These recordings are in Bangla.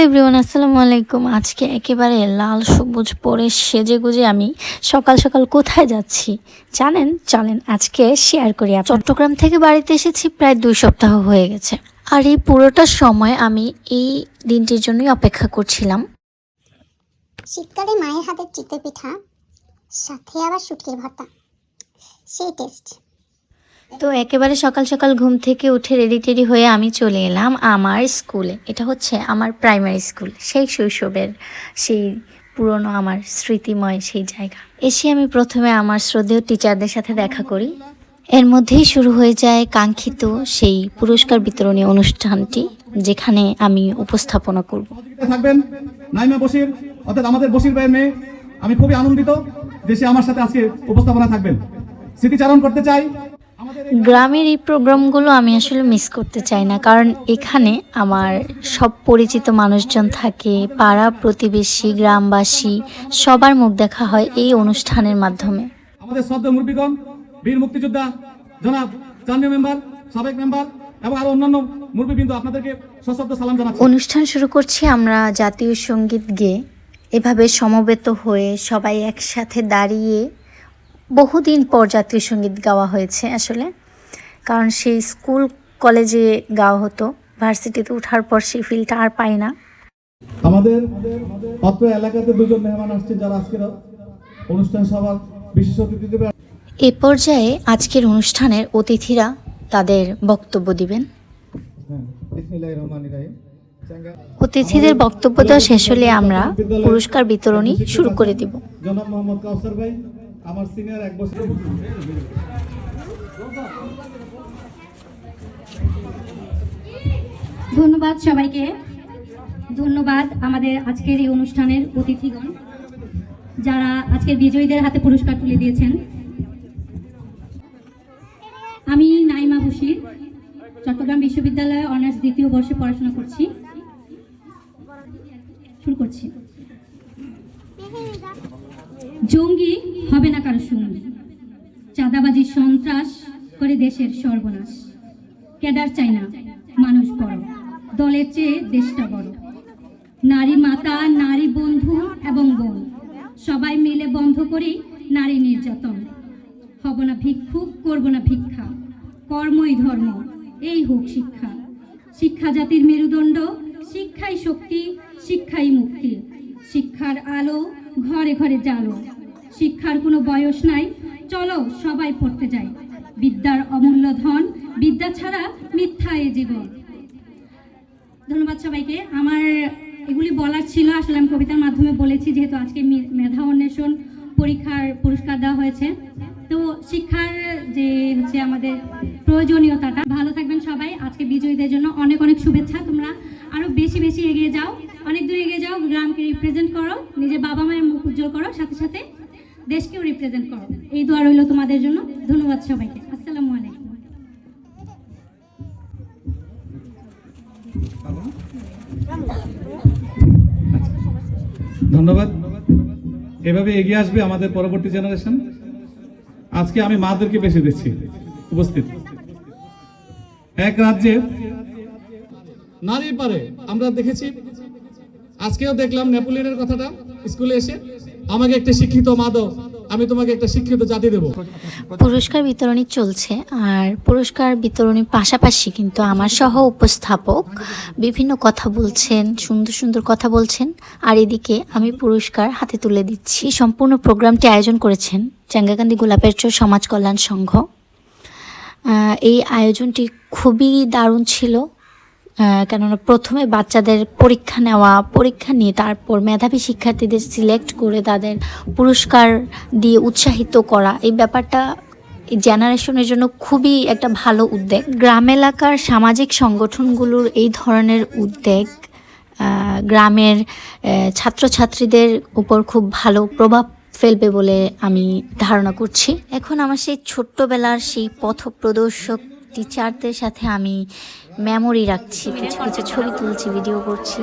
হ্যালো এভরিওয়ান আসসালামু আলাইকুম। আজকে একেবারে লাল সবুজ পরে সেজে গুজে আমি সকাল সকাল কোথায় যাচ্ছি জানেন? চলেন আজকে শেয়ার করি চট্টগ্রাম থেকে বাড়িতে এসেছি, প্রায় দুই সপ্তাহ হয়ে গেছে। আর এই পুরোটা সময় আমি এই দিনটির জন্যই অপেক্ষা করছিলাম। শীতকালে মায়ের হাতের চিতই পিঠা, সাথে আবার শুটকির ভর্তা। সেই টেস্ট তো একেবারে সকাল সকাল ঘুম থেকে উঠে রেডি টেডি হয়ে আমি চলে এলাম আমার স্কুলে এটা হচ্ছে আমার প্রাইমারি স্কুল সেই শৈশবের, সেই পুরনো আমার স্মৃতিময় সেই জায়গা। এসে আমি প্রথমে আমার শ্রদ্ধেয় টিচারদের সাথে দেখা করি। এর মধ্যেই শুরু হয়ে যায় কাঙ্ক্ষিত সেই পুরস্কার বিতরণী অনুষ্ঠানটি, যেখানে আমি উপস্থাপনা করব। থাকবেন নাইমা বসির অর্থাৎ আমাদের বসির ভাইয়ের মেয়ে। আমি খুবই আনন্দিত যে সে আমার সাথে আজকে উপস্থাপনা থাকবেন। স্মৃতিচারণ করতে চাই। গ্রামের এই প্রোগ্রামগুলো আমি আসলে মিস করতে চাই না কারণ এখানে আমার সব পরিচিত মানুষজন থাকে পাড়া প্রতিবেশী গ্রামবাসী সবার মুখ দেখা হয় এই অনুষ্ঠানের মাধ্যমে। আমাদের শ্রদ্ধা মুরব্বীগণ বীর মুক্তিযোদ্ধা জনাব চান্নীয় মেম্বার সাবেক মেম্বার এবং আরও অন্যান্য মুরব্বীবৃন্দ আপনাদেরকে সশব্দ সালাম জানাচ্ছি। অনুষ্ঠান শুরু করছি আমরা জাতীয় সংগীত গেয়ে। এভাবে সমবেত হয়ে সবাই একসাথে দাঁড়িয়ে বহুদিন পর জাতীয় সংগীত গাওয়া হয়েছে আসলে। কারণ সেই স্কুল কলেজে গাওয়া হতো। ভার্সিটিতে ওঠার পর সেই ফিলটা আর পাই না। আমাদের অত্র এলাকাতে দুজন মেহমান আসছে যারা আজকের অনুষ্ঠান সভার বিশেষ অতিথি দেবে। এ পর্যায়ে আজকের অনুষ্ঠানের অতিথিরা তাদের বক্তব্য দিবেন। হ্যাঁ অতিথিদের বক্তব্য দেওয়া শেষ হলে আমরা পুরস্কার বিতরণী শুরু করে দিব। জনাব মোহাম্মদ কাউসার ভাই আমার সিনিয়র এক বছর। ধন্যবাদ সবাইকে। ধন্যবাদ আমাদের আজকের এই অনুষ্ঠানের অতিথিগণ যারা আজকের বিজয়ীদের হাতে পুরস্কার তুলে দিয়েছেন। আমি নাইমা বশির চট্টগ্রাম বিশ্ববিদ্যালয়ে অনার্স দ্বিতীয় বর্ষে পড়াশোনা করছি। শুরু করছি। জঙ্গি হবে না কারও সঙ্গী চাঁদাবাজি সন্ত্রাস করে দেশের সর্বনাশ। ক্যাডার চাই না, মানুষ বড়। দলের চেয়ে দেশটা বড়। নারী মাতা, নারী বন্ধু এবং বোন, সবাই মিলে বন্ধ করি নারী নির্যাতন। হব না ভিক্ষুক, করব না ভিক্ষা। কর্মই ধর্ম, এই হোক শিক্ষা। শিক্ষা জাতির মেরুদণ্ড, শিক্ষাই শক্তি, শিক্ষাই মুক্তি। শিক্ষার আলো ঘরে ঘরে জালো শিক্ষার কোনো বয়স নাই। চলো সবাই পড়তে যাই। বিদ্যার অমূল্য ধন, বিদ্যা ছাড়া মিথ্যা এ জীবন। ধন্যবাদ সবাইকে। আমার এগুলি বলার ছিল, আসলে আমি কবিতার মাধ্যমে বলেছি, যেহেতু আজকে মেধা অন্বেষণ পরীক্ষার পুরস্কার দেওয়া হয়েছে। তো শিক্ষার যে হচ্ছে আমাদের প্রয়োজনীয়তাটা, ভালো থাকবেন সবাই। আজকে বিজয়ীদের জন্য অনেক অনেক শুভেচ্ছা। তোমরা আরও বেশি বেশি এগিয়ে যাও। অনেক দূর এগিয়ে যাও, গ্রামকে রিপ্রেজেন্ট করো, নিজের বাবা মায়ের মুখ উজ্জ্বল করো। সাথে সাথে দেশকেও রিপ্রেজেন্ট করো। এই দোয়া রইল তোমাদের জন্য। ধন্যবাদ সবাইকে। আসসালামু আলাইকুম। ধন্যবাদ। এভাবে এগিয়ে আসবে আমাদের পরবর্তী জেনারেশন আজকে আমি মাদেরকে বেশি দিচ্ছি। উপস্থিত। এক রাজ্যে নারী পারে আমরা দেখেছি, আজকেও দেখলাম নেপোলিয়নের কথাটা স্কুলে এসে। আমাকে একটা শিক্ষিত মা দাও আমি তোমাকে একটা শিক্ষিত জাতি দেবো। পুরস্কার বিতরণী চলছে, আর পুরস্কার বিতরণীর পাশাপাশি কিন্তু আমার সহ উপস্থাপক বিভিন্ন কথা বলছেন, সুন্দর সুন্দর কথা বলছেন, আর এদিকে আমি পুরস্কার হাতে তুলে দিচ্ছি। সম্পূর্ণ প্রোগ্রামটি আয়োজন করেছেন চাঙ্গাকান্দি গোলাপের চর সমাজ কল্যাণ সংঘ। এই আয়োজনটি খুবই দারুণ ছিল। কেননা প্রথমে বাচ্চাদের পরীক্ষা নেওয়া, পরীক্ষা নিয়ে তারপর মেধাবী শিক্ষার্থীদের সিলেক্ট করে তাদের পুরস্কার দিয়ে উৎসাহিত করা, এই ব্যাপারটা জেনারেশনের জন্য খুবই একটা ভালো উদ্যোগ। গ্রাম এলাকার সামাজিক সংগঠনগুলোর এই ধরনের উদ্যোগ গ্রামের ছাত্রছাত্রীদের উপর খুব ভালো প্রভাব ফেলবে বলে আমি ধারণা করছি। এখন আমার সেই ছোট্টবেলার সেই পথ প্রদর্শক টিচারদের সাথে আমি মেমোরি রাখছি, কিছু কিছু ছবি তুলছি ভিডিও করছি।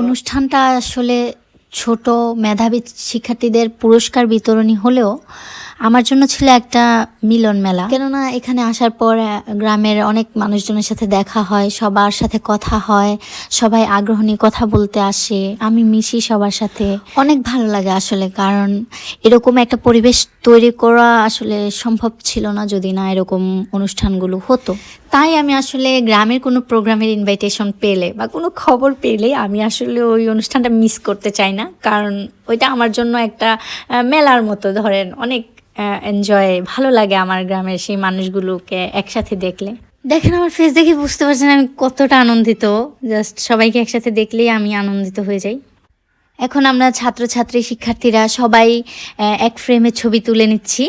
অনুষ্ঠানটা আসলে ছোট মেধাবী শিক্ষার্থীদের পুরস্কার বিতরণী হলেও আমার জন্য ছিল একটা মিলন মেলা। কেননা এখানে আসার পর গ্রামের অনেক মানুষজনের সাথে দেখা হয়, সবার সাথে কথা হয়, সবাই আগ্রহ নিয়ে কথা বলতে আসে, আমি মিশি সবার সাথে। অনেক ভালো লাগে আসলে, কারণ এরকম একটা পরিবেশ তৈরি করা আসলে সম্ভব ছিল না যদি না এরকম অনুষ্ঠানগুলো হতো। তাই আমি আসলে গ্রামের কোনো প্রোগ্রামের ইনভাইটেশন পেলে বা কোনো খবর পেলে আমি আসলে ওই অনুষ্ঠানটা মিস করতে চাই না। কারণ ওইটা আমার জন্য একটা মেলার মতো। ধরেন অনেক এনজয় ভালো লাগে আমার গ্রামের সেই মানুষগুলোকে একসাথে দেখলে। দেখেন আমার ফেস দেখে বুঝতে পারছেন আমি কতটা আনন্দিত। জাস্ট সবাইকে একসাথে দেখলেই আমি আনন্দিত হয়ে যাই। এখন আমরা ছাত্রছাত্রী শিক্ষার্থীরা সবাই এক ফ্রেমে ছবি তুলে নিচ্ছি।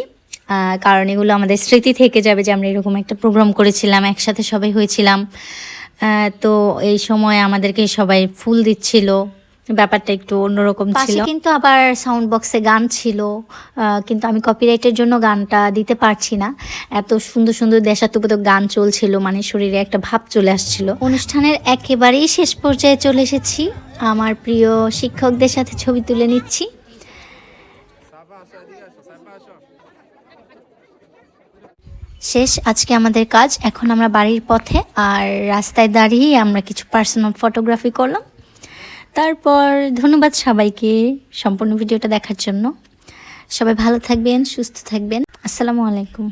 কারণ এগুলো আমাদের স্মৃতি থেকে যাবে যে আমরা এরকম একটা প্রোগ্রাম করেছিলাম একসাথে সবাই হয়েছিলাম। তো এই সময় আমাদেরকে সবাই ফুল দিচ্ছিল ব্যাপারটা একটু অন্যরকম ছিল। কিন্তু আবার সাউন্ড বক্সে গান ছিল কিন্তু আমি কপিরাইটের জন্য গানটা দিতে পারছি না। এত সুন্দর সুন্দর দেশাত্মবোধক গান চলছিল মানে শরীরে একটা ভাব চলে আসছিল। অনুষ্ঠানের একেবারেই শেষ পর্যায়ে চলে এসেছি। আমার প্রিয় শিক্ষকদের সাথে ছবি তুলে নিচ্ছি। শেষ আজকে আমাদের কাজ। এখন আমরা বাড়ির পথে আর রাস্তায় দাঁড়িয়ে আমরা কিছু পার্সোনাল ফটোগ্রাফি করলাম। তারপর ধন্যবাদ সবাইকে সম্পূর্ণ ভিডিওটা দেখার জন্য। সবাই ভালো থাকবেন, সুস্থ থাকবেন। আসসালামু আলাইকুম।